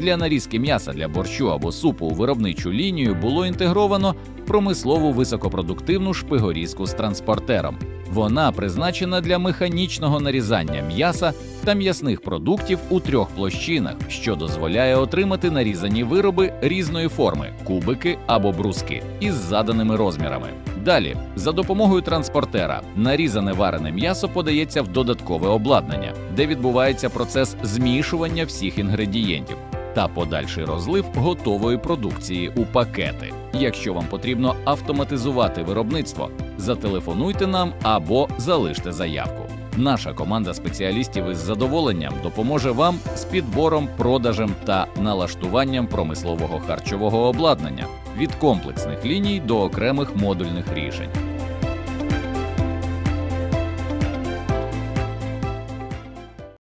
Для нарізки м'яса для борщу або супу у виробничу лінію було інтегровано промислову високопродуктивну шпигорізку з транспортером. Вона призначена для механічного нарізання м'яса та м'ясних продуктів у трьох площинах, що дозволяє отримати нарізані вироби різної форми кубики або бруски із заданими розмірами. Далі, за допомогою транспортера, нарізане варене м'ясо подається в додаткове обладнання, де відбувається процес змішування всіх інгредієнтів та подальший розлив готової продукції у пакети. Якщо вам потрібно автоматизувати виробництво, зателефонуйте нам або залиште заявку. Наша команда спеціалістів із задоволенням допоможе вам з підбором, продажем та налаштуванням промислового харчового обладнання від комплексних ліній до окремих модульних рішень.